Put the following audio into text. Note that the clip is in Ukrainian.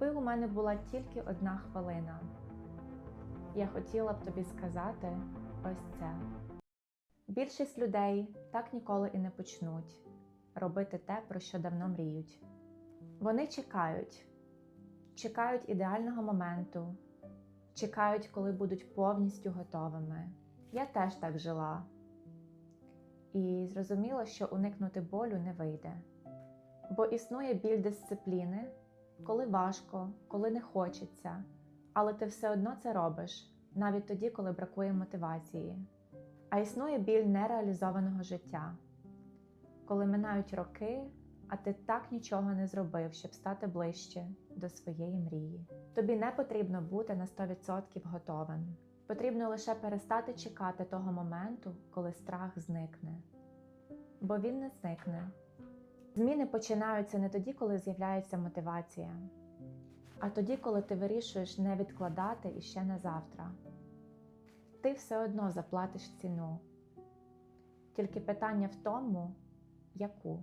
Якби у мене була тільки одна хвилина, я хотіла б тобі сказати ось це. Більшість людей так ніколи і не почнуть робити те, про що давно мріють. Вони чекають, чекають ідеального моменту, чекають, коли будуть повністю готовими. Я теж так жила. І зрозуміла, що уникнути болю не вийде. Бо існує біль дисципліни, коли важко, коли не хочеться, але ти все одно це робиш, навіть тоді, коли бракує мотивації. А існує біль нереалізованого життя, коли минають роки, а ти так нічого не зробив, щоб стати ближче до своєї мрії. Тобі не потрібно бути на 100% готовим. Потрібно лише перестати чекати того моменту, коли страх зникне. Бо він не зникне. Зміни починаються не тоді, коли з'являється мотивація, а тоді, коли ти вирішуєш не відкладати іще на завтра. Ти все одно заплатиш ціну. Тільки питання в тому, яку.